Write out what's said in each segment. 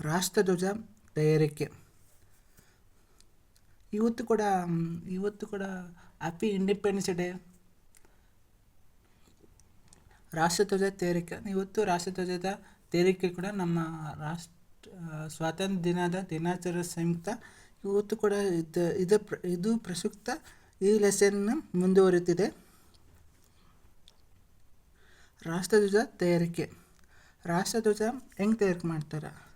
ರಾಷ್ಟ್ರಧ್ವಜ ತಯಾರಿಕೆ. ಇವತ್ತು ಕೂಡ ಇವತ್ತು ಕೂಡ ಹ್ಯಾಪಿ ಇಂಡಿಪೆಂಡೆನ್ಸ್ ಡೇ ರಾಷ್ಟ್ರಧ್ವಜ ತಯಾರಿಕೆ. ಇವತ್ತು ರಾಷ್ಟ್ರಧ್ವಜದ ತಯಾರಿಕೆ ಕೂಡ ನಮ್ಮ ರಾಷ್ಟ್ರ ಸ್ವಾತಂತ್ರ್ಯ ದಿನದ ದಿನಾಚರಣೆ ಸಂಯುಕ್ತ. ಇವತ್ತು ಕೂಡ ಇದು ಇದು ಇದು ಪ್ರಸುಕ್ತ ಈ ಲೆಸನ್ ಮುಂದುವರಿತಿದೆ ರಾಷ್ಟ್ರಧ್ವಜ ತಯಾರಿಕೆ. ರಾಷ್ಟ್ರಧ್ವಜ ಹೆಂಗೆ ತಯಾರಿಕೆ ಮಾಡ್ತಾರೆ?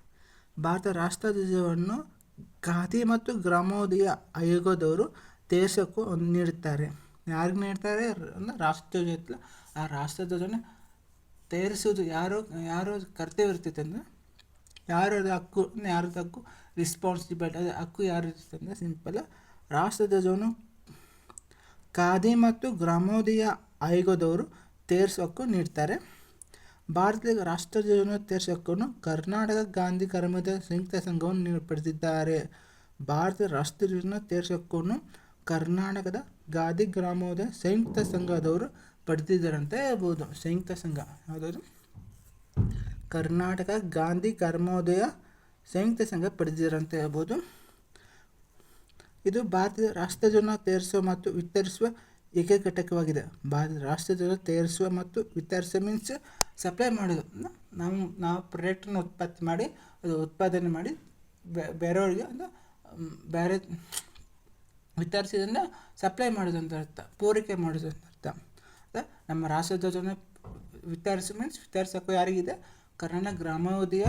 ಭಾರತ ರಾಷ್ಟ್ರಧ್ವಜವನ್ನು ಖಾದಿ ಮತ್ತು ಗ್ರಾಮೋದಯ ಆಯೋಗದವರು ದೇಶಕ್ಕೂ ಒಂದು ನೀಡುತ್ತಾರೆ. ಯಾರಿಗೆ ನೀಡ್ತಾರೆ ಅಂದರೆ ರಾಷ್ಟ್ರಧ್ವಜ ಇತ್ತಲ್ಲ ಆ ರಾಷ್ಟ್ರಧ್ವಜನ ತಯಾರಿಸೋದು ಯಾರು ಯಾರು ಕರ್ತವ್ಯ ಇರ್ತೈತೆ ಅಂದರೆ ಯಾರದ ಹಕ್ಕು ಯಾರದ ಹಕ್ಕು? ರಿಸ್ಪಾನ್ಸಿಬಿಲಿಟಿ ಅದು ಹಕ್ಕು ಯಾರು ಇರ್ತೈತೆ ಅಂದರೆ ಸಿಂಪಲ್ ರಾಷ್ಟ್ರಧ್ವಜವನ್ನು ಖಾದಿ ಮತ್ತು ಗ್ರಾಮೋದಯ ಆಯೋಗದವರು ತೇರಿಸೋಕ್ಕೂ ನೀಡ್ತಾರೆ. ಭಾರತದ ತೇರ್ಸೋಕ್ಕೂ ಕರ್ನಾಟಕ ಗಾಂಧಿ ಕರ್ಮದ ಸಂಯುಕ್ತ ಸಂಘವನ್ನು ನೀಡಪಡಿಸಿದ್ದಾರೆ ಭಾರತದ ತೇರ್ಸೋಕ್ಕೂ ಕರ್ನಾಟಕದ ಗಾಂಧಿ ಗ್ರಾಮೋದಯ ಸಂಯುಕ್ತ ಸಂಘದವರು ಪಡೆದಿದ್ದಾರೆ ಅಂತ ಹೇಳ್ಬೋದು. ಸಂಯುಕ್ತ ಸಂಘ ಯಾವುದಾದ್ರು ಕರ್ನಾಟಕ ಗಾಂಧಿ ಕರ್ಮೋದಯ ಸಂಯುಕ್ತ ಸಂಘ ಪಡೆದಿದ್ದಾರೆ ಹೇಳ್ಬೋದು. ಇದು ಭಾರತದ ರಾಷ್ಟ್ರಧ್ವಜವನ್ನು ತಯಾರಿಸುವ ಮತ್ತು ವಿತರಿಸುವ ಏಕಘಟಕವಾಗಿದೆ. ಘಟಕವಾಗಿದೆ ಭಾರತದ ರಾಷ್ಟ್ರಧ್ವಜ ತಯಾರಿಸುವ ಮತ್ತು ವಿತರಿಸುವ ಮೀನ್ಸ್ ಸಪ್ಲೈ ಮಾಡೋದು ನಾವು ನಾವು ಪ್ರಾಡಕ್ಟನ್ನು ಉತ್ಪತ್ತಿ ಮಾಡಿ, ಅದು ಉತ್ಪಾದನೆ ಮಾಡಿ ಬೇರೆಯವ್ರಿಗೆ ಒಂದು ಬೇರೆ ವಿತರಿಸಿದ್ರಿಂದ ಸಪ್ಲೈ ಮಾಡೋದು ಅಂತ ಅರ್ಥ, ಪೂರೈಕೆ ಮಾಡೋದು ಅಂತ ಅರ್ಥ. ಅದ ನಮ್ಮ ರಾಷ್ಟ್ರಧ್ವಜನ ವಿತರಿಸಿ ಮೀನ್ಸ್ ವಿತರಿಸೋಕ್ಕೂ ಯಾರಿಗಿದೆ? ಕರ್ನಾಟಕ ಗ್ರಾಮೋದಯ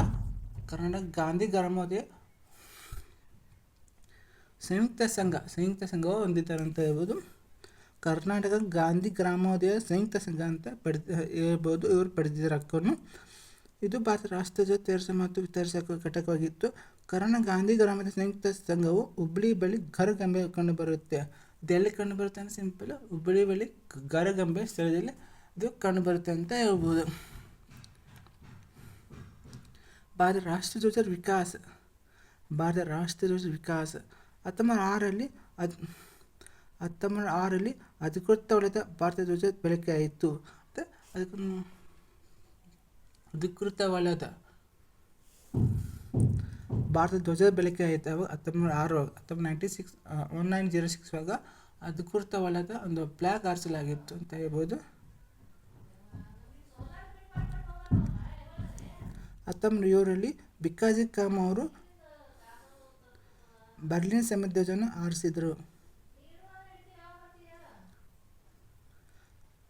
ಕರ್ನಾಟಕ ಗಾಂಧಿ ಗ್ರಾಮೋದಯ ಸಂಯುಕ್ತ ಸಂಘ, ಸಂಯುಕ್ತ ಸಂಘವು ಹೊಂದಿದ್ದಾರೆ ಅಂತ ಹೇಳ್ಬೋದು. ಕರ್ನಾಟಕ ಗಾಂಧಿ ಗ್ರಾಮೋದಯ ಸಂಯುಕ್ತ ಸಂಘ ಅಂತ ಪಡೆದ ಹೇಳ್ಬೋದು. ಇವರು ಪಡೆದಿದ್ದಾರೆ ಹಕ್ಕನ್ನು. ಇದು ಭಾರತ ರಾಷ್ಟ್ರಧ್ವಜ ತಯಾರಿಸ ಮತ್ತು ವಿತರಿಸುವ ಘಟಕವಾಗಿತ್ತು. ಕರ್ನಾಟಕ ಗಾಂಧಿ ಗ್ರಾಮದ ಸಂಯುಕ್ತ ಸಂಘವು ಹುಬ್ಳಿ ಬಳಿ ಗರಗಂಬೆ ಕಂಡುಬರುತ್ತೆ ಬರುತ್ತೆ. ಎಲ್ಲಿ ಕಂಡುಬರುತ್ತೆ ಅಂದರೆ ಸಿಂಪಲ್. ಹುಬ್ಬಳ್ಳಿ ಬಳಿ ಗರಗಂಬೆ ಸ್ಥಳದಲ್ಲಿ ಇದು ಕಂಡುಬರುತ್ತೆ ಅಂತ ಹೇಳ್ಬೋದು. ಭಾರತ ರಾಷ್ಟ್ರಧ್ವಜ ವಿಕಾಸ. ಭಾರತ ರಾಷ್ಟ್ರಧ್ವಜ ವಿಕಾಸ. ಹತ್ತೊಂಬತ್ತು ಆರಲ್ಲಿ ಅದು ಹತ್ತೊಂಬತ್ತು ಆರರಲ್ಲಿ ಅಧಿಕೃತವಲ್ಲದ ಭಾರತ ಧ್ವಜ ಬಳಕೆ ಆಯಿತು ಮತ್ತು ಅದಕ್ಕೆ ಅಧಿಕೃತವಲ್ಲದ ಭಾರತ ಧ್ವಜ ಬಳಕೆ ಆಯಿತು ಹತ್ತೊಂಬತ್ತು ಆರು, ಹತ್ತೊಂಬತ್ತು ninety six one nine zero six ಆಗ ಅಧಿಕೃತವಲ್ಲದ ಒಂದು ಫ್ಲ್ಯಾಗ್ ಆರಿಸಲಾಗಿತ್ತು ಅಂತ ಹೇಳ್ಬೋದು. ಹತ್ತೊಂಬತ್ತು ಏಳರಲ್ಲಿ ಬಿಕ್ಕಾಜಿ ಕಾಮ್ ಅವರು ಬರ್ಲಿನ್ ಸಮಿತಿ ಧ್ವಜವನ್ನು ಆರಿಸಿದರು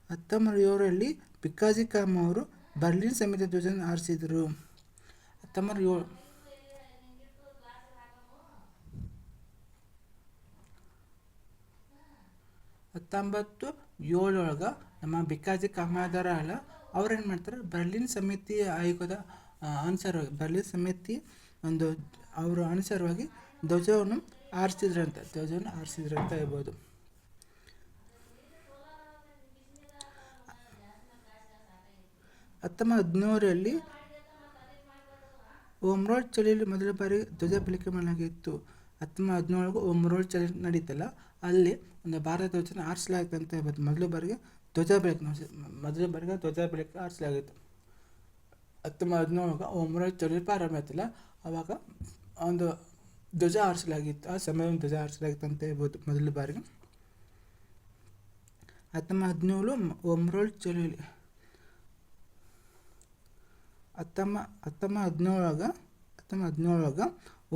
ಹತ್ತೊಂಬತ್ತು ಏಳರಲ್ಲಿ ಪಿಕ್ಕಾಜಿ ಕಾಮ್ ಅವರು ಬರ್ಲಿನ್ ಸಮಿತಿ ಧ್ವಜನ ಆರಿಸಿದರು ಹತ್ತೊಂಬತ್ತು ಏಳು ಹತ್ತೊಂಬತ್ತು ಏಳೊಳಗೆ ನಮ್ಮ ಬಿಕ್ಕಾಜಿ ಕಾಮಾದಾರ ಅಲ್ಲ, ಅವ್ರೇನು ಮಾಡ್ತಾರೆ? ಬರ್ಲಿನ್ ಸಮಿತಿ ಆಯೋಗದ ಆನ್ಸರ್ ಬರ್ಲಿನ್ ಸಮಿತಿ ಒಂದು, ಅವರ ಅನುಸಾರವಾಗಿ ಧ್ವಜವನ್ನು ಆರಿಸಿದ್ರಂತೆ ಧ್ವಜವನ್ನು ಆರಿಸಿದ್ರಂತ ಹೇಳ್ಬೋದು. ಹತ್ತೊಂಬತ್ತು ಹದಿನೇಳರಲ್ಲಿ ಓಮ್ರೋಡ್ ಚಳಿಯಲ್ಲಿ ಮೊದಲ ಬಾರಿ ಧ್ವಜ ಬಳಕೆ ಮಾಡಲಾಗಿತ್ತು. ಹತ್ತೊಂಬತ್ತು ಹದಿನೇಳು ಓಮ್ರೋಡ್ ಚಳಿ ನಡೀತಲ್ಲ, ಅಲ್ಲಿ ಒಂದು ಭಾರತ ಧ್ವಜನ ಆರಿಸಲಾಗಿತ್ತು ಅಂತ ಹೇಳ್ಬೋದು. ಮೊದಲ ಬಾರಿಗೆ ಧ್ವಜ ಬೆಳಕು ಮೊದಲ ಬಾರಿಗೆ ಧ್ವಜ ಬೆಳಕು ಆರಿಸಲಾಗಿತ್ತು ಹತ್ತೊಂಬತ್ತು ಹದಿನೇಳಾಗ ಓಮ್ರೋಡ್ ಚಳಿ ಪ್ರಾರಂಭ ಆಯ್ತಲ್ಲ ಆವಾಗ ಒಂದು ಧ್ವಜ ಆರಿಸಲಾಗಿತ್ತು ಆ ಸಮಯವನ್ನು ಧ್ವಜ ಆರಿಸಲಾಗಿತ್ತು ಅಂತ ಹೇಳ್ಬೋದು ಮೊದಲ ಬಾರಿಗೆ. ಹತ್ತೊಂಬತ್ತು ಹದಿನೇಳು ಓಮ್ರೋಡ್ ಚಳಿಯಲ್ಲಿ ಹತ್ತೊಂಬ ಹತ್ತೊಂಬತ್ತು ಹದಿನೇಳಾಗ ಹತ್ತೊಂಬತ್ತು ಹದಿನೇಳಾಗ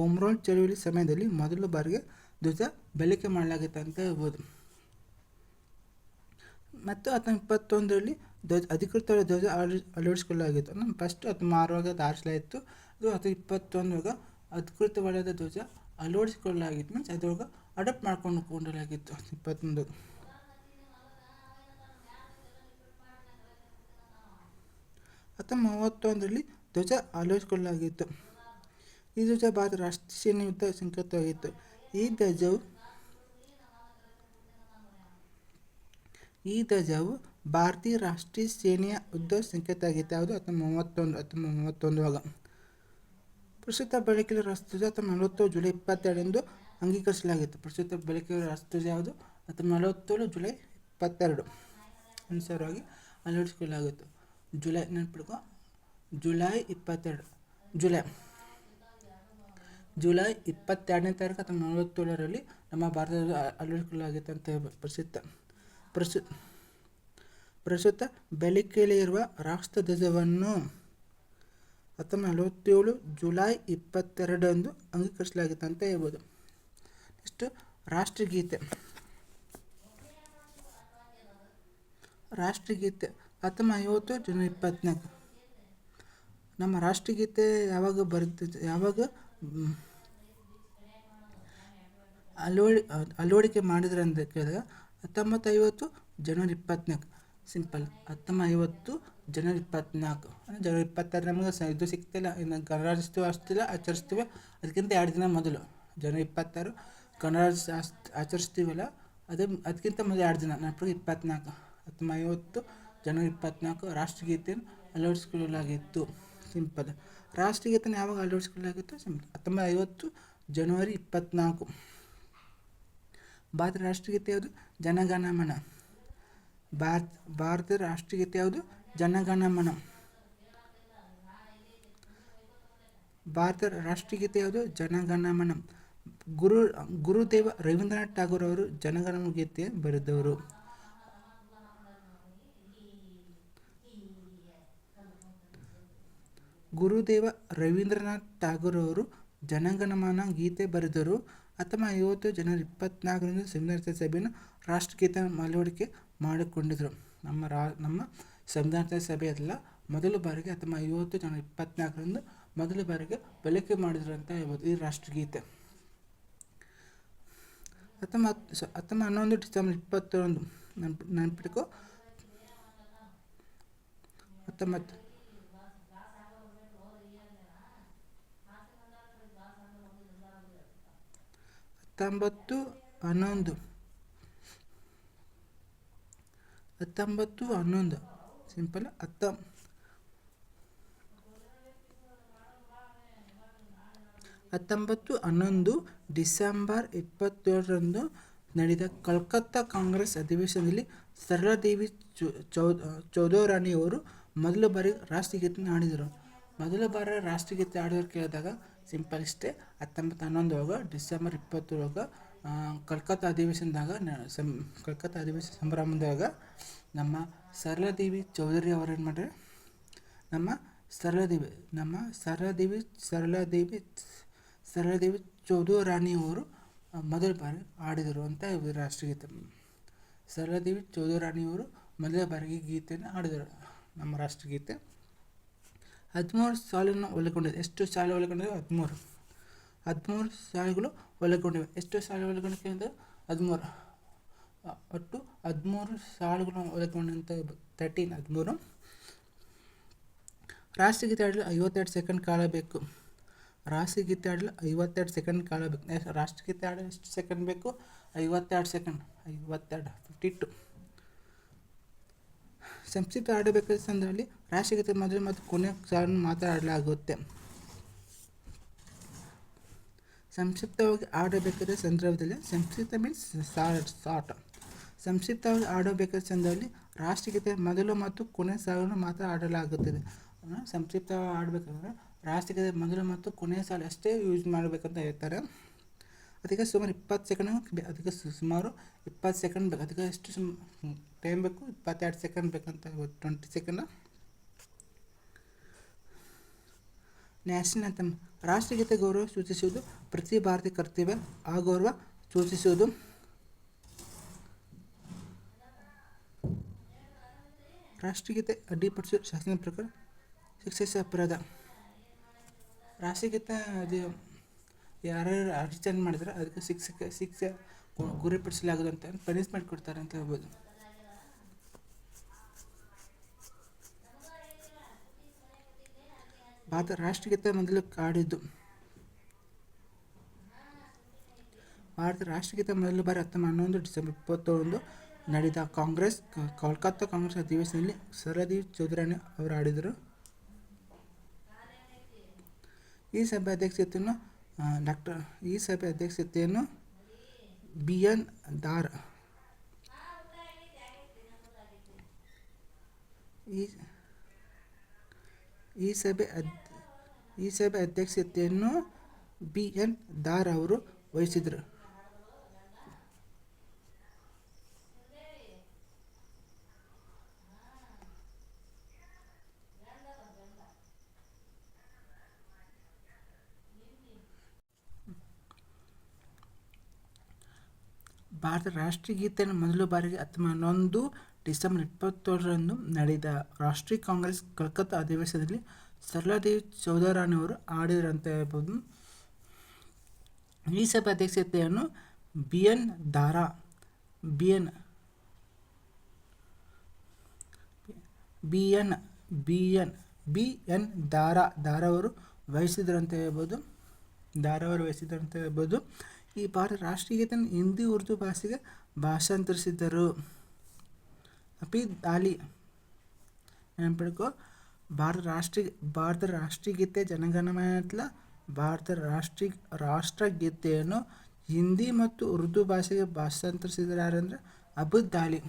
ಓಮ್ರೋಲ್ ಚಳುವಳಿ ಸಮಯದಲ್ಲಿ ಮೊದಲ ಬಾರಿಗೆ ಧ್ವಜ ಬಳಕೆ ಮಾಡಲಾಗಿತ್ತು ಅಂತ ಹೇಳ್ಬೋದು. ಮತ್ತು ಹತ್ತೊಂಬತ್ತು ಇಪ್ಪತ್ತೊಂದರಲ್ಲಿ ಧ್ವಜ ಅಧಿಕೃತ ಧ್ವಜ ಅಳವಡಿ ಅಳವಡಿಸಿಕೊಳ್ಳಲಾಗಿತ್ತು. ನಮ್ಮ ಫಸ್ಟ್ ಹತ್ತು ಮಾರುವಾಗ ಧಾರಿಸಲಾಯಿತು ಅದು ಹತ್ತು ಇಪ್ಪತ್ತೊಂದರಾಗ ಅಧಿಕೃತವಾದ ಧ್ವಜ ಅಳವಡಿಸಿಕೊಳ್ಳಲಾಗಿತ್ತು. ಮೀನ್ಸ್ ಅದ್ರೊಳಗೆ ಅಡಾಪ್ಟ್ ಮಾಡ್ಕೊಂಡು ಕೊಂಡಲಾಗಿತ್ತು ಇಪ್ಪತ್ತೊಂದು. ಹತ್ತೊಂಬತ್ತು ಮೂವತ್ತೊಂದರಲ್ಲಿ ಧ್ವಜ ಆಲೋಚಿಸಿಕೊಳ್ಳಲಾಗಿತ್ತು ಈ ಧ್ವಜ ಭಾರತ ರಾಷ್ಟ್ರೀಯ ಸೇನೆ ಯುದ್ಧ ಸಂಕೇತವಾಗಿತ್ತು. ಈ ಧ್ವಜವು ಈ ಧ್ವಜವು ಭಾರತೀಯ ರಾಷ್ಟ್ರೀಯ ಸೇನೆಯ ಯುದ್ಧ ಸಂಕೇತ ಆಗಿತ್ತು ಯಾವುದು? ಹತ್ತೊಂಬತ್ತು ಮೂವತ್ತೊಂದು ಹತ್ತೊಂಬತ್ತು ಮೂವತ್ತೊಂದರಾಗ ಪ್ರಸ್ತುತ ಬಳಕೆಯ ರಾಷ್ಟ್ರಧ್ವಜ ಹತ್ತೊಂಬತ್ತು ನಲವತ್ತು ಜುಲೈ ಇಪ್ಪತ್ತೆರಡರಂದು ಅಂಗೀಕರಿಸಲಾಗಿತ್ತು. ಪ್ರಸ್ತುತ ಬಳಕೆಯ ರಾಷ್ಟ್ರಧ್ವಜ ಯಾವುದು? ಹತ್ತೊಂಬತ್ತು ನಲವತ್ತೇಳು ಜುಲೈ ಇಪ್ಪತ್ತೆರಡು. ಅನುಸಾರವಾಗಿ ಅಳವಡಿಸಿಕೊಳ್ಳಲಾಗಿತ್ತು ಜುಲೈ ನೆನಪಿಡ್ಕೊ. ಜುಲೈ ಇಪ್ಪತ್ತೆರಡು. ಜುಲೈ. ಜುಲೈ ಇಪ್ಪತ್ತೆರಡನೇ ತಾರೀಕು ಅಥವಾ ನಲವತ್ತೇಳರಲ್ಲಿ ನಮ್ಮ ಭಾರತದಲ್ಲಿ ಅಳವಡಿಸಲಾಗಿತ್ತಂತ ಪ್ರಸಿದ್ಧ ಪ್ರಸು ಪ್ರಸ್ತುತ ರಾಷ್ಟ್ರ ರಾಷ್ಟ್ರಧ್ವಜವನ್ನು ಹತ್ತೊಂಬತ್ತು ನಲವತ್ತೇಳು ಜುಲೈ ಇಪ್ಪತ್ತೆರಡಂದು ಅಂಗೀಕರಿಸಲಾಗಿತ್ತು ಅಂತ ಹೇಳ್ಬೋದು. ನೆಕ್ಸ್ಟ್ ರಾಷ್ಟ್ರಗೀತೆ. ರಾಷ್ಟ್ರಗೀತೆ. ಹತ್ತೊಂಬತ್ತು ಐವತ್ತು ಜನ ಇಪ್ಪತ್ತ್ನಾಲ್ಕು ನಮ್ಮ ರಾಷ್ಟ್ರಗೀತೆ ಯಾವಾಗ ಬರ್ತದೆ ಯಾವಾಗ? ಅಳವಡಿ ಅಳವಡಿಕೆ ಮಾಡಿದ್ರೆ ಅಂತ ಕೇಳಿದಾಗ ಹತ್ತೊಂಬತ್ತು ಐವತ್ತು ಜನವರಿ ಇಪ್ಪತ್ನಾಲ್ಕು. ಸಿಂಪಲ್. ಹತ್ತೊಂಬತ್ತು ಐವತ್ತು ಜನವರಿ ಇಪ್ಪತ್ತ್ನಾಲ್ಕು ಅಂದರೆ ಜನವರಿ ಇಪ್ಪತ್ತಾರು ನಮಗೆ ಸ, ಇದು ಸಿಗ್ತಿಲ್ಲ. ಇನ್ನು ಗಣರಾಜ್ಯೋತ್ಸವ ಅಷ್ಟಿಲ್ಲ ಆಚರಿಸ್ತೀವಿ. ಅದಕ್ಕಿಂತ ಎರಡು ದಿನ ಮೊದಲು. ಜನವರಿ ಇಪ್ಪತ್ತಾರು ಅಷ್ಟ್ ಆಚರಿಸ್ತೀವಲ್ಲ? ಅದೇ, ಅದಕ್ಕಿಂತ ಮೊದಲು ಎರಡು ದಿನ. ನಾಲ್ಕು ಇಪ್ಪತ್ತ್ನಾಲ್ಕು ಹತ್ತೊಂಬತ್ತು ಐವತ್ತು ಜನವರಿ ಇಪ್ಪತ್ನಾಲ್ಕು ರಾಷ್ಟ್ರಗೀತೆಯನ್ನು ಅಳವಡಿಸಿಕೊಳ್ಳಲಾಗಿತ್ತು. ಸಿಂಪಲ್ ರಾಷ್ಟ್ರಗೀತೆಯನ್ನು ಯಾವಾಗ ಅಳವಡಿಸಿಕೊಳ್ಳಲಾಗಿತ್ತು? ಸಿಂಪಲ್ ಹತ್ತೊಂಬತ್ತು ಐವತ್ತು ಜನವರಿ ಇಪ್ಪತ್ನಾಲ್ಕು. ಭಾರತ ರಾಷ್ಟ್ರಗೀತೆ ಯಾವುದು? ಜನಗಣಮನ. ಭಾರತ, ಭಾರತದ ರಾಷ್ಟ್ರಗೀತೆ ಯಾವುದು? ಜನಗಣಮನ. ಭಾರತದ ರಾಷ್ಟ್ರಗೀತೆ ಯಾವುದು? ಜನಗಣಮನ. ಗುರು, ಗುರುದೇವ ರವೀಂದ್ರನಾಥ್ ಠಾಗೂರ್ ಅವರು ಜನಗಣಮ ಗೀತೆ ಬರೆದವರು. ಗುರುದೇವ ರವೀಂದ್ರನಾಥ್ ಟಾಗೂರ್ ಅವರು ಜನಗಣಮನ ಗೀತೆ ಬರೆದರು. ಅಥವಾ ಐವತ್ತು ಜನವರಿ ಇಪ್ಪತ್ನಾಲ್ಕರಂದು ಸಂವಿಧಾನ ಸಭೆಯನ್ನು ರಾಷ್ಟ್ರಗೀತೆ ಅಳವಡಿಕೆ ಮಾಡಿಕೊಂಡಿದ್ದರು. ನಮ್ಮ ರಾ, ನಮ್ಮ ಸಂವಿಧಾನ ಸಭೆಯಲ್ಲ ಮೊದಲ ಬಾರಿಗೆ ಅಥವಾ ಐವತ್ತು ಜನವರಿ ಇಪ್ಪತ್ನಾಲ್ಕರಂದು ಮೊದಲ ಬಾರಿಗೆ ಬಳಕೆ ಮಾಡಿದ್ರು ಅಂತ ಹೇಳ್ಬೋದು ಈ ರಾಷ್ಟ್ರಗೀತೆ. ಹತ್ತೊಂಬತ್ತು ಹತ್ತೊಂಬತ್ತು ಹನ್ನೊಂದು ಡಿಸೆಂಬರ್ ಇಪ್ಪತ್ತೊಂದು ನೆನ್ಪು ನೆನ್ಪಿಟ್ಕೋ. ಹತ್ತೊಂಬತ್ತು ಹತ್ತೊಂಬತ್ತು ಹನ್ನೊಂದು. ಹತ್ತೊಂಬತ್ತು ಹನ್ನೊಂದು. ಸಿಂಪಲ್ ಹತ್ತ. ಹತ್ತೊಂಬತ್ತು ಹನ್ನೊಂದು ಡಿಸೆಂಬರ್ ಇಪ್ಪತ್ತೇಳರಂದು ನಡೆದ ಕಲ್ಕತ್ತಾ ಕಾಂಗ್ರೆಸ್ ಅಧಿವೇಶನದಲ್ಲಿ ಸರಳಾದೇವಿ ಚೌ ಚೌಧರಾಣಿಯವರು ಮೊದಲ ಬಾರಿ ರಾಷ್ಟ್ರಗೀತೆ ಹಾಡಿದರು ಮೊದಲ ಬಾರಿ ರಾಷ್ಟ್ರಗೀತೆ ಹಾಡೋರು ಕೇಳಿದಾಗ ಸಿಂಪಲ್ ಇಷ್ಟೇ. ಹತ್ತೊಂಬತ್ತು ಹನ್ನೊಂದು ಒಳಗೆ ಡಿಸೆಂಬರ್ ಇಪ್ಪತ್ತೊಳಗೆ ಕಲ್ಕತ್ತಾ ಅಧಿವೇಶನದಾಗ ಸಂ, ಕಲ್ಕತ್ತಾ ಅಧಿವೇಶನ ಸಂಭ್ರಮದಾಗ ನಮ್ಮ ಸರಳಾದೇವಿ ಚೌಧರಿ ಅವರು ಏನು ಮಾಡ್ರಿ? ನಮ್ಮ ಸರಳಾದೇವಿ ನಮ್ಮ ಸರಳಾದೇವಿ ಸರಳಾದೇವಿ ಸರಳಾದೇವಿ ಚೌಧರಾಣಿಯವರು ಮೊದಲ ಬಾರಿ ಹಾಡಿದರು ಅಂತ ರಾಷ್ಟ್ರಗೀತೆ. ಸರಳಾದೇವಿ ಚೌಧರಾಣಿಯವರು ಮೊದಲ ಬಾರಿಗೆ ಗೀತೆಯನ್ನು ಹಾಡಿದರು ನಮ್ಮ ರಾಷ್ಟ್ರಗೀತೆ. ಹದಿಮೂರು ಸಾಲನ್ನು ಒಳಗೊಂಡಿದೆ ಎಷ್ಟು ಸಾಲು ಒಳಗೊಂಡಿದೆ ಹದಿಮೂರು. ಹದಿಮೂರು ಸಾಲುಗಳು ಒಳಗೊಂಡಿವೆ ಎಷ್ಟು ಸಾಲು ಒಳಗೊಂಡಿದೆ ಅಂದರೆ ಹದಿಮೂರು. ಒಟ್ಟು ಹದಿಮೂರು ಸಾಲುಗಳು ಒಳಗೊಂಡಂಥ ತರ್ಟೀನ್ ಹದಿಮೂರು. ರಾಷ್ಟ್ರಗೀತೆ ಆಡಲು ಐವತ್ತೆರಡು ಸೆಕೆಂಡ್ ಕಾಲ ಬೇಕು. ರಾಷ್ಟ್ರಗೀತೆ ಆಡಲು ಐವತ್ತೆರಡು ಸೆಕೆಂಡ್ ಕಾಲ ಬೇಕು. ರಾಷ್ಟ್ರಗೀತೆ ಆಡಲು ಎಷ್ಟು ಸೆಕೆಂಡ್ ಬೇಕು? ಐವತ್ತೆರಡು ಸೆಕೆಂಡ್ ಐವತ್ತೆರಡು ಫಿಫ್ಟಿ ಟು ಸಂಕ್ಷಿಪ್ತ ಆಡಬೇಕಾದ ಸಂದರ್ಭದಲ್ಲಿ ರಾಷ್ಟ್ರಗೀತೆ ಮೊದಲು ಮತ್ತು ಕೊನೆಯ ಸಾಲನ್ನು ಮಾತ್ರ ಆಡಲಾಗುತ್ತೆ ಸಂಕ್ಷಿಪ್ತವಾಗಿ ಆಡಬೇಕಾದ ಸಂದರ್ಭದಲ್ಲಿ ಸಂಕ್ಷಿಪ್ತ ಮೀನ್ಸ್ ಶಾರ್ಟ್ ಸಂಕ್ಷಿಪ್ತವಾಗಿ ಆಡಬೇಕಾದ ಸಂದರ್ಭದಲ್ಲಿ ರಾಷ್ಟ್ರಗೀತೆ ಮೊದಲು ಮತ್ತು ಕೊನೆ ಸಾಲನ್ನು ಮಾತ್ರ ಆಡಲಾಗುತ್ತದೆ ಸಂಕ್ಷಿಪ್ತವಾಗಿ ಆಡಬೇಕಂದ್ರೆ ರಾಷ್ಟ್ರಗೀತೆ ಮೊದಲು ಮತ್ತು ಕೊನೆಯ ಸಾಲ ಅಷ್ಟೇ ಯೂಸ್ ಮಾಡಬೇಕಂತ ಹೇಳ್ತಾರೆ. ಅದಕ್ಕೆ ಸುಮಾರು ಇಪ್ಪತ್ತು ಸೆಕೆಂಡ್ ಅದಕ್ಕೆ ಸುಮಾರು ಇಪ್ಪತ್ತು ಸೆಕೆಂಡ್ ಬೇಕು. ಅದಕ್ಕೆ ಎಷ್ಟು ಸುಮ್ ಟೈಮ್ ಬೇಕು, ಇಪ್ಪತ್ತೆರಡು ಸೆಕೆಂಡ್ ಬೇಕಂತ ಟ್ವೆಂಟಿ ಸೆಕೆಂಡ್ ನ್ಯಾಷನಲ್ ಅಂತಮ್ ರಾಷ್ಟ್ರಗೀತೆ ಗೌರವ ಸೂಚಿಸುವುದು, ಪ್ರತಿ ಭಾರತೀಯ ಕರ್ತವ್ಯ, ಆ ಗೌರವ ಸೂಚಿಸುವುದು. ರಾಷ್ಟ್ರಗೀತೆ ಅಡ್ಡಿಪಡಿಸುವ ಶಾಸನ ಪ್ರಕಾರ ಶಿಕ್ಷಿಸ ಅಪರಾಧ. ರಾಷ್ಟ್ರಗೀತೆ ಅದು ಯಾರ್ಯಾರು ಅರ್ಚನೆ ಮಾಡಿದ್ರೆ, ಅದಕ್ಕೆ ಶಿಕ್ಷಕ, ಶಿಕ್ಷೆ ಗುರಿಪಡಿಸಲಾಗದಂತ ಪನಿಷ್ಮೆಂಟ್ ಕೊಡ್ತಾರೆ ಅಂತ ಹೇಳ್ಬೋದು. ಭಾರತ ರಾಷ್ಟ್ರಗೀತೆ ಮೊದಲು ಕಾಡಿದ್ದು. ಭಾರತ ರಾಷ್ಟ್ರಗೀತೆ ಮೊದಲು ಬಾರಿ ಹತ್ತೊಂಬತ್ತು, ಹನ್ನೊಂದು, ಡಿಸೆಂಬರ್ ಇಪ್ಪತ್ತೊಂದು ನಡೆದ ಕಾಂಗ್ರೆಸ್ ಕೋಲ್ಕತ್ತಾ ಕಾಂಗ್ರೆಸ್ ಅಧಿವೇಶನದಲ್ಲಿ ಸರದಿ ಚೌಧರಾಣಿ ಅವರು ಆಡಿದರು. ಈ ಸಭೆ ಅಧ್ಯಕ್ಷತೆಯನ್ನು ಡಾಕ್ಟರ್, ಈ ಸಭೆ ಅಧ್ಯಕ್ಷತೆಯನ್ನು ಬಿ ಎನ್ ದಾರ್ ಈ ಈ ಸಭೆ ಅದ್ ಈ ಸಭೆ ಅಧ್ಯಕ್ಷತೆಯನ್ನು ಬಿ ಎನ್ ದಾರ್ ಅವರು ವಹಿಸಿದರು ಭಾರತ ರಾಷ್ಟ್ರಗೀತೆಯನ್ನು ಮೊದಲ ಬಾರಿಗೆ ಹತ್ತೊಂಬತ್ತು ಹನ್ನೊಂದು ಡಿಸೆಂಬರ್ ಇಪ್ಪತ್ತೇಳರಂದು ನಡೆದ ರಾಷ್ಟ್ರೀಯ ಕಾಂಗ್ರೆಸ್ ಕಲ್ಕತ್ತಾ ಅಧಿವೇಶನದಲ್ಲಿ ಸರಳಾದೇವಿ ಚೌಧರಾಣಿಯವರು ಆಡಿದರಂತ ಹೇಳ್ಬೋದು ಈ ಸಭೆ ಅಧ್ಯಕ್ಷತೆಯನ್ನು B N Dara, B N B N B N B N Dara, ದಾರಾವರು ವಹಿಸಿದ್ರಂತ ಹೇಳ್ಬೋದು ದಾರಾವರು ವಹಿಸಿದ್ರಂತ ಹೇಳ್ಬೋದು ಈ ಭಾರತ ರಾಷ್ಟ್ರೀಯತೆಯನ್ನು ಹಿಂದಿ ಉರ್ದು ಭಾಷೆಗೆ ಭಾಷಾಂತರಿಸಿದ್ದರು. ಅಪೀದ್ ದಾಲಿ. ನೆನಪಿಡ್ಕೊ, ಭಾರತ ರಾಷ್ಟ್ರೀಯ ಗೀತೆ ಜನಗಣಮನ ಭಾರತ ರಾಷ್ಟ್ರೀಯ ರಾಷ್ಟ್ರಗೀತೆಯನ್ನು ಹಿಂದಿ ಮತ್ತು ಉರ್ದು ಭಾಷೆಗೆ ಭಾಷಾಂತರಿಸಿದ್ದಾರೆ ಯಾರಂದರೆ? ಅಬುದ್ ದಾಲಿ.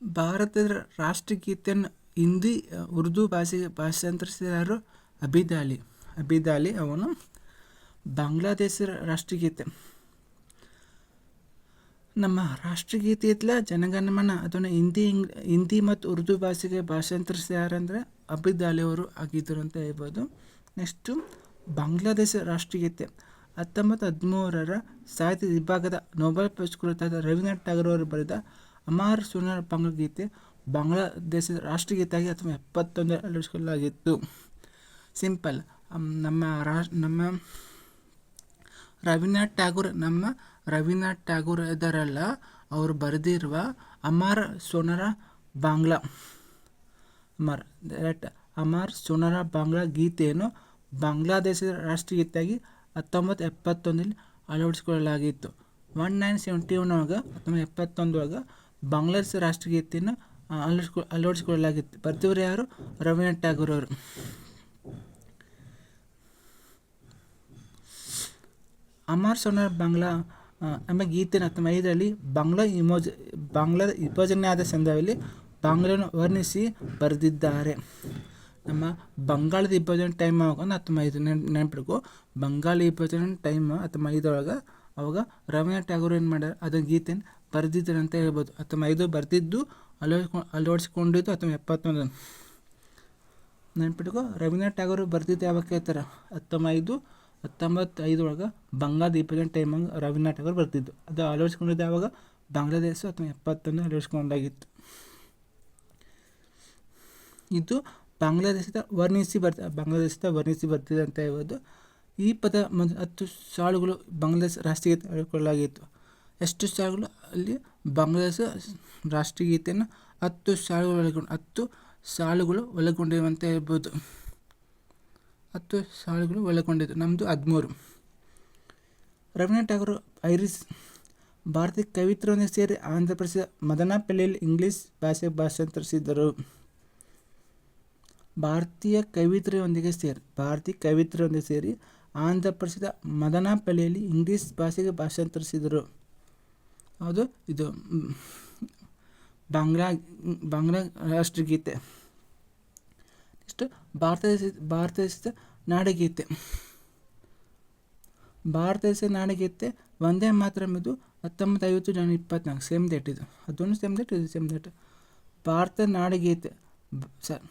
ಭಾರತದ ರಾಷ್ಟ್ರಗೀತೆಯನ್ನು ಹಿಂದಿ, ಉರ್ದು ಭಾಷೆಗೆ ಭಾಷಾಂತರಿಸಿದಾರು ಅಬಿದ್ ಅಲಿ ಅಬಿದ್ ಅಲಿ ಅವನು ಬಾಂಗ್ಲಾದೇಶ ರಾಷ್ಟ್ರಗೀತೆ. ನಮ್ಮ ರಾಷ್ಟ್ರಗೀತೆ ಇದ್ಲ ಜನಗಣಮನ ಅದನ್ನು ಹಿಂದಿ, ಇಂಗ್, ಹಿಂದಿ ಮತ್ತು ಉರ್ದು ಭಾಷೆಗೆ ಭಾಷಾಂತರಿಸಿದಾರಂದರೆ ಅಬಿದ್ ಅಲಿ ಅವರು ಆಗಿದ್ದರು ಅಂತ ಹೇಳ್ಬೋದು. ನೆಕ್ಸ್ಟು, ಬಾಂಗ್ಲಾದೇಶ ರಾಷ್ಟ್ರಗೀತೆ. ಹತ್ತೊಂಬತ್ತು ಹದಿಮೂರರ ಸಾಹಿತ್ಯ ವಿಭಾಗದ ನೊಬೆಲ್ ಪುರಸ್ಕೃತ ರವೀಂದ್ರನಾಥ್ ಟಾಗೋರ್ ಅವರು ಬರೆದ ಅಮಾರ್ ಸುನರ್ ಗೀತೆ ಬಾಂಗ್ಲಾದೇಶದ ರಾಷ್ಟ್ರಗೀತೆಯಾಗಿ ಅಥವಾ ಎಪ್ಪತ್ತೊಂದರಲ್ಲಿ ಅಳವಡಿಸಿಕೊಳ್ಳಲಾಗಿತ್ತು. ಸಿಂಪಲ್ ನಮ್ಮ ರಾ, ನಮ್ಮ ರವೀನಾಥ್ ಟ್ಯಾಗೂರ್ ನಮ್ಮ ರವೀನಾಥ್ ಟ್ಯಾಗೂರ್ ಇದ್ದಾರಲ್ಲ ಅವರು ಬರೆದಿರುವ ಅಮರ್ ಸೋನರ ಬಾಂಗ್ಲಾ. ಅಮರ್ ದಟ್ ಅಮರ್ ಸೋನರ ಬಾಂಗ್ಲಾ ಗೀತೆಯನ್ನು ಬಾಂಗ್ಲಾದೇಶದ ರಾಷ್ಟ್ರಗೀತೆಯಾಗಿ ಹತ್ತೊಂಬತ್ತು ಎಪ್ಪತ್ತೊಂದಲ್ಲಿ ಅಳವಡಿಸಿಕೊಳ್ಳಲಾಗಿತ್ತು. ಒನ್ ನೈನ್ ಸೆವೆಂಟಿ ಒನ್ ಒಳಗೆ ಹತ್ತೊಂಬತ್ತು ಎಪ್ಪತ್ತೊಂದರೊಳಗೆ ಬಾಂಗ್ಲಾದೇಶ ರಾಷ್ಟ್ರಗೀತೆಯನ್ನು ಅಳವಡಿಸ್ಕೊ, ಅಳವಡಿಸಿಕೊಳ್ಳಲಾಗಿತ್ತು. ಬರ್ತಿವ್ರು ಯಾರು? ರವೀಂದ್ರನಾಥ್ ಟ್ಯಾಗೂರ್ ಅವರು. ಅಮರ್ ಸೋನರ್ ಬಂಗ್ಲಾ ಎಂಬ ಗೀತೆ ಹತ್ತೊಂಬತ್ತು ಐದರಲ್ಲಿ ಬಾಂಗ್ಲಾ ಇಮೋಜ್ ಬಾಂಗ್ಲಾದ ವಿಭಜನೆಯಾದ ಸಂದರ್ಭದಲ್ಲಿ ಬಾಂಗ್ಲನ್ನು ವರ್ಣಿಸಿ ಬರೆದಿದ್ದಾರೆ. ನಮ್ಮ ಬಂಗಾಳದ ವಿಭಜನೆ ಟೈಮ್ ಆವಾಗ ಹತ್ತೊಂಬತ್ತು ನೆನ್, ನೆನಪಿಡ್ಕೊ ಬಂಗಾಳ ವಿಭಜನೆ ಟೈಮ್ ಹತ್ತೊಂಬತ್ತು ಮೈದೊಳಗೆ ಅವಾಗ ರವೀಂದ್ರ ಟ್ಯಾಗೋರ್ ಏನು ಮಾಡ್ಯಾರ, ಅದನ್ನು ಗೀತೆಯನ್ನು ಬರೆದಿದ್ದಾರೆ ಅಂತ ಹೇಳ್ಬೋದು. ಹತ್ತೊಂಬೈದು ಬರೆದಿದ್ದು ಅಳವಡಿಸ್ಕೊಂಡು ಅಳವಡಿಸ್ಕೊಂಡಿದ್ದು ಹತ್ತೊಂಬತ್ತು ಎಪ್ಪತ್ತೊಂದು. ನೆನ್ಪಿಟ್ಕೊ ರವೀಂದ್ರ ಟ್ಯಾಗೋರ್ ಬರೆದಿದ್ದು ಯಾವಾಗ ಹೇಳ್ತಾರೆ ಹತ್ತೊಂಬತ್ತು ಹತ್ತೊಂಬತ್ತು ಐದರೊಳಗೆ ಬಂಗಾಳ ವಿಭಜನೆ ಟೈಮಂಗ್ ರವೀಂದ್ರನಾಥ್ ಟ್ಯಾಗೋರ್ ಬರ್ತಿದ್ದು ಅದು ಅಳವಡಿಸ್ಕೊಂಡಿದ್ದು ಯಾವಾಗ? ಬಾಂಗ್ಲಾದೇಶ ಅಥವಾ ಎಪ್ಪತ್ತೊಂದು ಅಳವಡಿಸ್ಕೊಂಡಾಗಿತ್ತು ಇದು ಬಾಂಗ್ಲಾದೇಶದ ವರ್ಣಿಸಿ ಬರ್ತ ಬಾಂಗ್ಲಾದೇಶದ ವರ್ಣಿಸಿ ಬರ್ತಿದೆ ಅಂತ ಹೇಳ್ಬೋದು. ಈ ಪದ ಮೊದಲು ಹತ್ತು ಸಾಲುಗಳು ಬಾಂಗ್ಲಾದೇಶ ರಾಷ್ಟ್ರಗೀತೆ ಹೇಳಿಕೊಳ್ಳಲಾಗಿತ್ತು ಎಷ್ಟು ಸಾಲುಗಳು? ಅಲ್ಲಿ ಬಾಂಗ್ಲಾದೇಶ ರಾಷ್ಟ್ರಗೀತೆಯನ್ನು ಹತ್ತು ಸಾಲುಗಳು ಒಳಗೊಂಡು, ಹತ್ತು ಸಾಲುಗಳು ಒಳಗೊಂಡಿವೆ ಅಂತ ಹೇಳ್ಬೋದು. ಹತ್ತು ಸಾಲುಗಳು ಒಳಗೊಂಡಿದ್ದು. ನಮ್ಮದು ಹದಿಮೂರು. ರವೀಂದ್ರನಾಥ್ ಟ್ಯಾಗೋರ್ ಐರಿಸ್, ಭಾರತೀಯ ಕವಿತ್ರೊಂದಿಗೆ ಸೇರಿ ಆಂಧ್ರ ಪ್ರದೇಶದ ಮದನಪಲ್ಲಿಯಲ್ಲಿ ಇಂಗ್ಲೀಷ್ ಭಾಷೆ ಭಾಷಾಂತರಿಸಿದ್ದರು. ಭಾರತೀಯ ಕವಿತ್ರೆಯೊಂದಿಗೆ ಸೇರಿ, ಭಾರತೀಯ ಕವಿತ್ರೆಯೊಂದಿಗೆ ಸೇರಿ ಆಂಧ್ರ ಪ್ರದೇಶದ ಮದನಪಲ್ಲಿಯಲ್ಲಿ ಇಂಗ್ಲೀಷ್ ಭಾಷೆಗೆ ಭಾಷಾಂತರಿಸಿದರು ಅದು ಇದು ಬಾಂಗ್ಲಾ ಬಾಂಗ್ಲಾ ರಾಷ್ಟ್ರಗೀತೆ. ನೆಕ್ಸ್ಟ್ ಭಾರತ ಭಾರತ ದೇಶದ ನಾಡಗೀತೆ. ಭಾರತ ದೇಶದ ನಾಡಗೀತೆ ಒಂದೇ ಮಾತ್ರ ಇದು ಹತ್ತೊಂಬತ್ತು ಐವತ್ತು ಜನ ಇಪ್ಪತ್ನಾಲ್ಕು ಸೇಮ್ ಡೇಟ್ ಇದು. ಅದೊಂದು ಸೇಮ್ ಡೇಟ್ ಇದು ಸೇಮ್ ಡೇಟ್ ಭಾರತ ನಾಡಗೀತೆ ಸರ್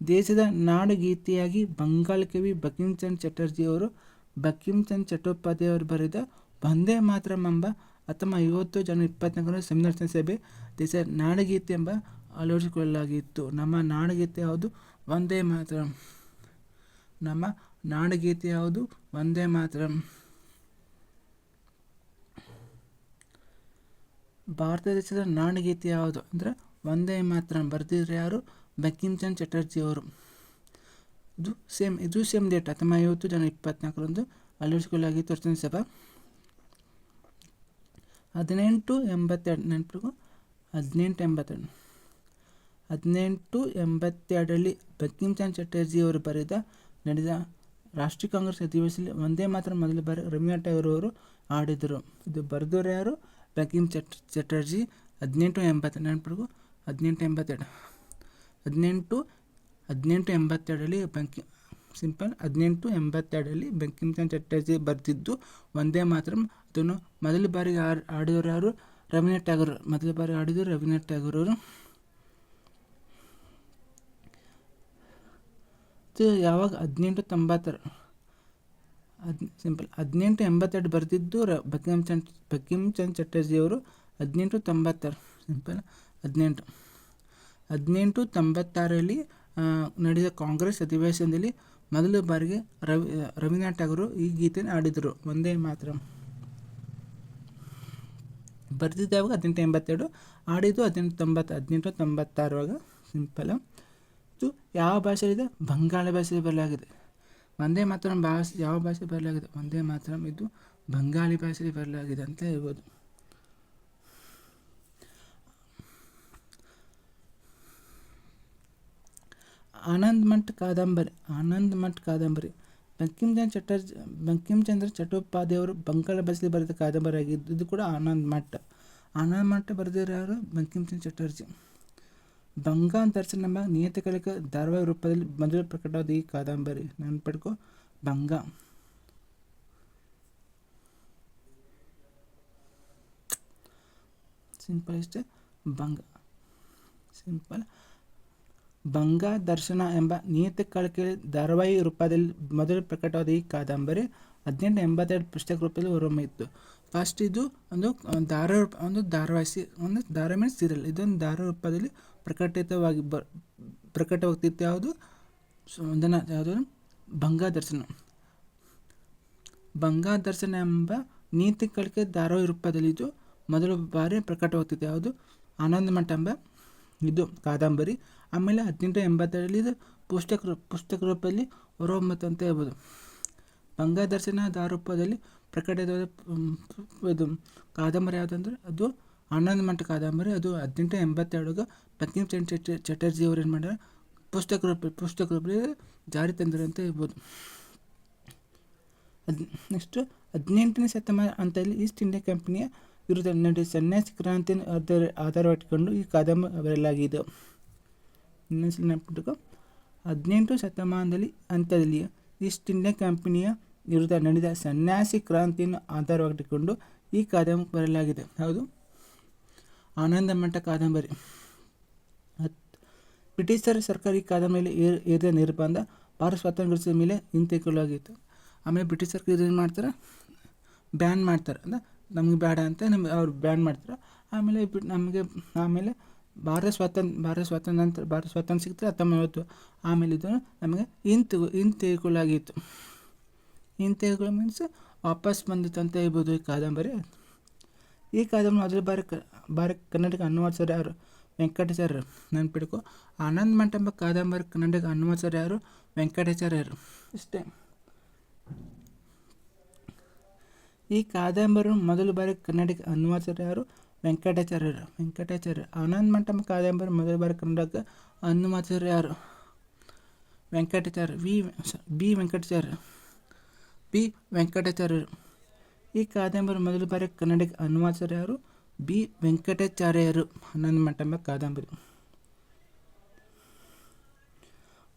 ದೇಶದ ನಾಡಗೀತೆಯಾಗಿ ಬಂಗಾಳ ಕವಿ ಬಂಕಿಂಚಂದ್ ಚಟರ್ಜಿಯವರು, ಬಕಿಂಚಂದ್ ಚಟ್ಟೋಪಾಧ್ಯಾಯ ಅವರು ಬರೆದ ಒಂದೇ ಮಾತರಂ ಎಂಬ ಹತ್ತೊಂಬತ್ತು ಐವತ್ತು ಜನ ಇಪ್ಪತ್ನಾಲ್ಕರ ಸಂದರ್ಶನ ಸಭೆ, ದೇಶದ ನಾಡಗೀತೆ ಎಂಬ ಅಳವಡಿಸಿಕೊಳ್ಳಲಾಗಿತ್ತು ನಮ್ಮ ನಾಡಗೀತೆ ಯಾವುದು? ಒಂದೇ ಮಾತರಂ. ನಮ್ಮ ನಾಡಗೀತೆ ಯಾವುದು? ಒಂದೇ ಮಾತರಂ. ಭಾರತ ದೇಶದ ನಾಡಗೀತೆ ಯಾವುದು ಅಂದರೆ ಒಂದೇ ಮಾತರಂ. ಬರೆದಿದ್ರೆ ಯಾರು? ಬಂಕಿಂಚಂದ್ ಚಟರ್ಜಿ ಅವರು ಇದು ಸೇಮ್ ಇದು ಸೇಮ್ ಡೇಟ್. ಹತ್ತೊಂಬತ್ತು ಐವತ್ತು ಜನ ಇಪ್ಪತ್ನಾಲ್ಕರಂದು ಅಳವಡಿಸಿಕೊಳ್ಳಲಾಗಿತ್ತು ಅರ್ಚನ ಸಭಾ. ಹದಿನೆಂಟು ಎಂಬತ್ತೆರಡು ನೆನಪಿಗೂ ಹದಿನೆಂಟು ಎಂಬತ್ತೆರಡು. ಹದಿನೆಂಟು ಎಂಬತ್ತೆರಡರಲ್ಲಿ ಬಂಕಿಂಚಂದ್ ಚಟರ್ಜಿಯವರು ಬರೆದ ನಡೆದ ರಾಷ್ಟ್ರೀಯ ಕಾಂಗ್ರೆಸ್ ಅಧಿವೇಶನದಲ್ಲಿ ಒಂದೇ ಮಾತ್ರ ಮೊದಲ ಬಾರಿ ರಮ್ಯಾ ಅವರು ಆಡಿದರು ಇದು ಬರೆದವರು ಯಾರು? ಬಂಕಿಮ್ ಚಟ್, ಚಟರ್ಜಿ ಹದಿನೆಂಟು ಎಂಬತ್ತೆರಡು ನೆನಪಿಡ್ಕೊ ಹದಿನೆಂಟು ಎಂಬತ್ತೆರಡು. ಹದಿನೆಂಟು ಹದಿನೆಂಟು ಎಂಬತ್ತೆರಡರಲ್ಲಿ ಬಂಕಿ ಸಿಂಪಲ್, ಹದಿನೆಂಟು ಎಂಬತ್ತೆರಡರಲ್ಲಿ ಬಂಕಿಂಚಂದ್ರ ಚಟರ್ಜಿ ಬರೆದಿದ್ದು ಒಂದೇ ಮಾತ್ರ. ಅದನ್ನು ಮೊದಲ ಬಾರಿಗೆ ಆಡ್ ಆಡಿದವರು ಯಾರು? ರವೀನಾಥ್ ಟ್ಯಾಗೋರ್ ಮೊದಲ ಬಾರಿ ಆಡಿದರು ರವೀನಾಥ್ ಟ್ಯಾಗೋರ್ ಅವರು. ಯಾವಾಗ? ಹದಿನೆಂಟು ತೊಂಬತ್ತರ. ಹದ್, ಸಿಂಪಲ್. ಹದಿನೆಂಟು ಎಂಬತ್ತೆರಡು ಬರೆದಿದ್ದು ರ ಬಕಿಮ್ ಚಂದ್ ಬಂಕಿಮ್ ಚಂದ್ ಚಟರ್ಜಿ ಅವರು ಹದಿನೆಂಟು ತೊಂಬತ್ತಾರು. ಸಿಂಪಲ್. ಹದಿನೆಂಟು. ಹದಿನೆಂಟು ತೊಂಬತ್ತಾರಲ್ಲಿ ನಡೆದ ಕಾಂಗ್ರೆಸ್ ಅಧಿವೇಶನದಲ್ಲಿ ಮೊದಲ ಬಾರಿಗೆ ರವಿ, ರವೀಂದ್ರನಾಥ್ ಟಾಗೂರು ಈ ಗೀತೆಯನ್ನು ಆಡಿದರು ಒಂದೇ ಮಾತ್ರ. ಬರೆದಿದ್ದಾವಾಗ ಹದಿನೆಂಟು ಎಂಬತ್ತೆರಡು. ಆಡಿದ್ದು ಹದಿನೆಂಟು ತೊಂಬತ್ತು, ಹದಿನೆಂಟು ತೊಂಬತ್ತಾರವಾಗ. ಸಿಂಪಲ್. ಇದು ಯಾವ ಭಾಷೆಯಲ್ಲಿದೆ? ಬಂಗಾಳ ಭಾಷೆಯಲ್ಲಿ ಬರಲಾಗಿದೆ. ಒಂದೇ ಮಾತ್ರ ಭಾಷೆ, ಯಾವ ಭಾಷೆ ಬರಲಾಗಿದೆ? ಒಂದೇ ಮಾತ್ರ ಇದು ಬಂಗಾಳಿ ಭಾಷೆಯಲ್ಲಿ ಬರಲಾಗಿದೆ ಅಂತ ಹೇಳ್ಬೋದು. ಆನಂದ್ ಮಠ್ ಕಾದಂಬರಿ ಆನಂದ್ ಮಠ್ ಕಾದಂಬರಿ. ಬಂಕಿಂಚಂದ್ರ ಚಟರ್ಜಿ, ಬಂಕಿಂಚಂದ್ರ ಚಟ್ಟೋಪಾಧ್ಯಾಯ ಅವರು ಬಂಗಾಳ ಭಾಷೆಯಲ್ಲಿ ಬರೆದ ಕಾದಂಬರಿ ಆಗಿದ್ದು ಇದು ಕೂಡ ಆನಂದ್ ಮಠ್ ಆನಂದ್ ಮಠ ಬರೆದಿರೋ ಯಾರು ಚಟರ್ಜಿ. ಬಂಗಾ ದರ್ಶನ ಎಂಬ ನಿಯತಕಾಲಿಕ ಧಾರವಾಹಿ ರೂಪದಲ್ಲಿ ಮೊದಲು ಪ್ರಕಟವಾದ ಈ ಕಾದಂಬರಿ. ಪಡ್ಕೋ. ಬಂಗ ಸಿಂಪಲ್ ಇಷ್ಟೇ ಬಂಗ ಸಿಂಪಲ್. ಬಂಗಾ ದರ್ಶನ ಎಂಬ ನಿಯತಕಾಲಿಕೆ ಧಾರಾವಾಹಿ ರೂಪದಲ್ಲಿ ಮೊದಲು ಪ್ರಕಟವಾದ ಈ ಕಾದಂಬರಿ ಹದಿನೆಂಟು ಎಂಬತ್ತೆರಡು ಪುಸ್ತಕ ರೂಪದಲ್ಲಿ ಹೊರಹೊಮ್ಮಿತ್ತು ಫಸ್ಟ್ ಇದು ಒಂದು ಧಾರಾ ಒಂದು ಧಾರಾವಾಹಿ ಒಂದು ಧಾರಾವಾಹಿ ಸೀರಿಯಲ್. ಇದೊಂದು ಧಾರಾ ರೂಪದಲ್ಲಿ ಪ್ರಕಟಿತವಾಗಿ ಬ, ಪ್ರಕಟವಾಗ್ತಿತ್ತು ಯಾವುದು? ಒಂದನ ಯಾವುದು? ಬಂಗಾ ದರ್ಶನ. ಬಂಗಾ ದರ್ಶನ ಎಂಬ ನೀತಿ ಕಳಿಕೆ ಧಾರಾವಾಹಿ ರೂಪದಲ್ಲಿ ಇದು ಮೊದಲ ಬಾರಿ ಪ್ರಕಟವಾಗ್ತಿತ್ತು. ಯಾವುದು? ಆನಂದ ಮಠ ಎಂಬ, ಇದು ಕಾದಂಬರಿ. ಆಮೇಲೆ ಹದಿನೆಂಟು ಎಂಬತ್ತರಲ್ಲಿ ಇದು ಪುಸ್ತಕ ಪುಸ್ತಕ ರೂಪದಲ್ಲಿ ಹೊರಹೊಮ್ಮತ್ತು ಅಂತ ಹೇಳ್ಬೋದು. ಬಂಗಾ ದರ್ಶನ ಧಾರೂಪದಲ್ಲಿ ಪ್ರಕಟವಾದ ಇದು ಕಾದಂಬರಿ ಯಾವುದಂದ್ರೆ ಅದು ಆನಂದ ಮಠ ಕಾದಂಬರಿ, ಅದು ಹದಿನೆಂಟು ಎಂಬತ್ತೆರಡು ಪತ್ನಿ ಚಟ ಚಟರ್ಜಿ ಅವ್ರು ಏನು ಮಾಡ್ಯಾರ? ಪುಸ್ತಕ ರೂಪ ಪುಸ್ತಕ ರೂಪದಲ್ಲಿ ಜಾರಿ ತಂದರು ಅಂತ ಹೇಳ್ಬೋದು. ಅದ್, ನೆಕ್ಸ್ಟು ಹದಿನೆಂಟನೇ ಶತಮಾನ ಅಂತಲ್ಲಿ ಈಸ್ಟ್ ಇಂಡಿಯಾ ಕಂಪನಿಯ ವಿರುದ್ಧ ನಡೆದ ಸನ್ಯಾಸಿ ಕ್ರಾಂತಿಯನ್ನು ಆಧಾರ ಆಧಾರವಾಗಿಟ್ಕೊಂಡು ಈ ಕಾದಂಬರಿ ಬರೆಯಲಾಗಿದೆ. ಇನ್ನೊಂದ್ಸಲ ನೆನಪಿಟ್ಟು ಹದಿನೆಂಟು ಶತಮಾನದಲ್ಲಿ ಅಂತದಲ್ಲಿ ಈಸ್ಟ್ ಇಂಡಿಯಾ ಕಂಪನಿಯ ವಿರುದ್ಧ ನಡೆದ ಸನ್ಯಾಸಿ ಕ್ರಾಂತಿಯನ್ನು ಆಧಾರವಾಗಿಟ್ಟುಕೊಂಡು ಈ ಕಾದಂಬರಿ ಬರೆಯಲಾಗಿದೆ. ಹೌದು. ಆನಂದ ಮಠ ಕಾದಂಬರಿ. ಬ್ರಿಟಿಷರ ಸರ್ಕಾರಿ ಕಾದಂಬರಿ ಏರಿದ ನಿರ್ಬಂಧ ಭಾರತ ಸ್ವಾತಂತ್ರ್ಯ ಗಳಿಸಿದ ಮೇಲೆ ಹಿಂತೆಗೊಳ್ಳಲಾಗಿತ್ತು ಆಮೇಲೆ ಬ್ರಿಟಿಷ್ ಸರ್ಕಾರ ಏನು ಮಾಡ್ತಾರೆ? ಬ್ಯಾನ್ ಮಾಡ್ತಾರೆ. ಅಂದರೆ ನಮಗೆ ಬೇಡ ಅಂತ ನಮ್ಗೆ ಅವ್ರು ಬ್ಯಾನ್ ಮಾಡ್ತಾರೆ. ಆಮೇಲೆ ನಮಗೆ ಆಮೇಲೆ ಭಾರತ ಸ್ವಾತಂತ್ರ್ಯ ಭಾರತ ಸ್ವಾತಂತ್ರ್ಯ ಭಾರತ ಸ್ವಾತಂತ್ರ್ಯ ಸಿಗ್ತದೆ ಹತ್ತೊಂಬತ್ತು. ಆಮೇಲೆ ಇದು ನಮಗೆ ಹಿಂತೆ ಹಿಂತೆಗೊಳ್ಳಲಾಗಿತ್ತು ಹಿಂತೆಗೊಳ್ಳ ಮೀನ್ಸ್ ವಾಪಸ್ ಬಂದಿತ್ತು ಅಂತ ಹೇಳ್ಬೋದು ಈ ಕಾದಂಬರಿ. ಈ ಕಾದಂಬರಿ ಮೊದಲ ಬಾರಿ ಕ ಬಾರಿ ಕನ್ನಡಕ್ಕೆ ಅನುವಾದಿಸೋರು ಯಾರು ವೆಂಕಟಾಚಾರ್ಯರು ನೆನ್ಪಿಡ್ಕೊ ಆನಂದ್ ಮಠ ಎಂಬ ಕಾದಂಬರಿ ಕನ್ನಡಕ್ಕೆ ಅನುವಾದಿಸೋರು ಯಾರು ವೆಂಕಟಾಚಾರ್ಯರು ಇಷ್ಟೇ ಈ ಕಾದಂಬರಿ ಮೊದಲ ಬಾರಿ ಕನ್ನಡಕ್ಕೆ ಅನುವಾದಿಸೋರು ಯಾರು ವೆಂಕಟಾಚಾರ್ಯರು ವೆಂಕಟಾಚಾರ್ಯ ಆನಂದ್ ಮಠ ಎಂಬ ಕಾದಂಬರಿ ಮೊದಲ ಬಾರಿ ಕನ್ನಡಕ್ಕೆ ಅನುವಾದಿಸೋರು ಯಾರು Venkatacharya V B Venkatacharya B ವೆಂಕಟಾಚಾರ್ಯರು ಈ ಕಾದಂಬರಿ ಮೊದಲು ಬಾರಿ ಕನ್ನಡಕ್ಕೆ ಅನುವಾದಿಸೋರು ಯಾರು ಬಿ. ವೆಂಕಟಾಚಾರ್ಯರು. ನನ್ನ ಮಠ ಎಂಬ ಕಾದಂಬರಿ.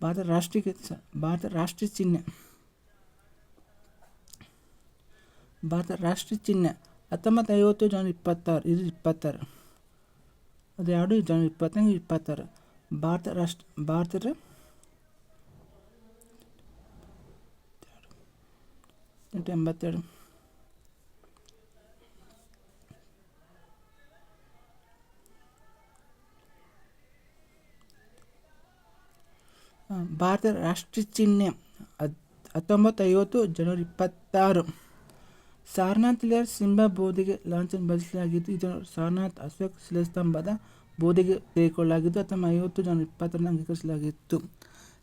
ಭಾರತ ರಾಷ್ಟ್ರೀಯ ಭಾರತ ರಾಷ್ಟ್ರೀಯ ಚಿಹ್ನೆ. ಭಾರತ ರಾಷ್ಟ್ರೀಯ ಚಿಹ್ನೆ. ಹತ್ತೊಂಬತ್ತು ಐವತ್ತು ಜನ ಇಪ್ಪತ್ತಾರು, ಇದು ಇಪ್ಪತ್ತಾರು. ಅದು ಎರಡು ಜನ ಇಪ್ಪತ್ತಂಗೆ ಇಪ್ಪತ್ತಾರು. ಭಾರತ ರಾಷ್ಟ್ರ, ಭಾರತದ ಎಂಬತ್ತೆರಡು. ಭಾರತ ರಾಷ್ಟ್ರೀಯ ಚಿಹ್ನೆ. ಹತ್ ಹತ್ತೊಂಬತ್ತು ಐವತ್ತು ಜನವರಿ ಇಪ್ಪತ್ತಾರು. ಸಾರನಾಥ್ ಲೇರ್ ಸಿಂಹ ಬೋಧಿಗೆ ಲಾಂಛನ ಬಳಸಲಾಗಿದ್ದು ಇದು ಸಾರನಾಥ್ ಅಶೋಕ್ ಶಿಲಾಸ್ತಂಭದ ಬೋಧಿಗೆ ತೆಗೆದುಕೊಳ್ಳಲಾಗಿದ್ದು ಅಥವಾ ಐವತ್ತು ಜನವರಿ ಇಪ್ಪತ್ತರನ್ನು ಅಂಗೀಕರಿಸಲಾಗಿತ್ತು.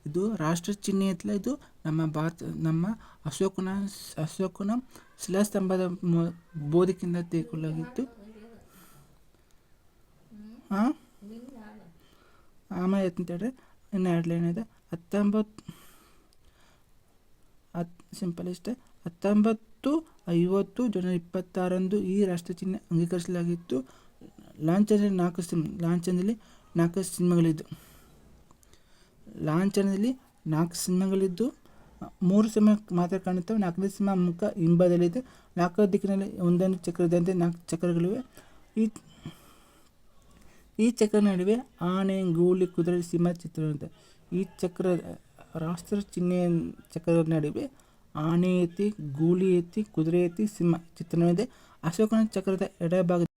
ಇದು ರಾಷ್ಟ್ರ ಚಿಹ್ನೆ ಅಂತಲೇ ಇದು ನಮ್ಮ ಭಾರತ, ನಮ್ಮ ಅಶೋಕನ ಅಶೋಕನ ಶಿಲಾಸ್ತಂಭದ ತೆಗೆದುಕೊಳ್ಳಲಾಗಿತ್ತು. ಹಾಂ ಆಮೇಲೆ ಅಂತೇಳಿದ್ರೆ ಇನ್ನು ಎರಡು ಲೈನ್ ಇದೆ. ಹತ್ತೊಂಬತ್ತು ಹತ್ತು ಸಿಂಪಲ್ ಇಷ್ಟೇ ಹತ್ತೊಂಬತ್ತು, ಐವತ್ತು ಜನವರಿ ಇಪ್ಪತ್ತಾರಂದು ಈ ರಾಷ್ಟ್ರ ಚಿಹ್ನೆ ಅಂಗೀಕರಿಸಲಾಗಿತ್ತು. ಲಾಂಛನದಲ್ಲಿ ನಾಲ್ಕು ಸಿಂಹ ಲಾಂಛನದಲ್ಲಿ ನಾಲ್ಕು ಸಿನಿಮಾಗಳಿದ್ದು. ಲಾಂಛನದಲ್ಲಿ ನಾಲ್ಕು ಸಿನಿಮಾಗಳಿದ್ದು. ಮೂರು ಸಿನಿಮಾ ಮಾತ್ರ ಕಾಣುತ್ತವೆ. ನಾಲ್ಕನೇ ಸಿನಿಮಾ ಮುಖ ಹಿಂಬದಲ್ಲಿದೆ ನಾಲ್ಕು ದಿಕ್ಕಿನಲ್ಲಿ ಒಂದೊಂದು ಚಕ್ರದಂತೆ ನಾಲ್ಕು ಚಕ್ರಗಳಿವೆ. ಈ ಈ ಚಕ್ರ ನಡುವೆ ಆನೆ ಗೂಳಿ ಕುದುರೆ ಸಿಂಹ ಚಿತ್ರವಿದೆ ಈ ಚಕ್ರ, ರಾಷ್ಟ್ರ ಚಿಹ್ನೆಯ ಚಕ್ರದ ನಡುವೆ ಆನೆ ಐತಿ ಗೂಳಿ ಐತಿ ಕುದುರೆ ಐತಿ ಸಿಂಹ ಚಿತ್ರಣವಿದೆ. ಅಶೋಕನ ಚಕ್ರದ ಎಡಭಾಗ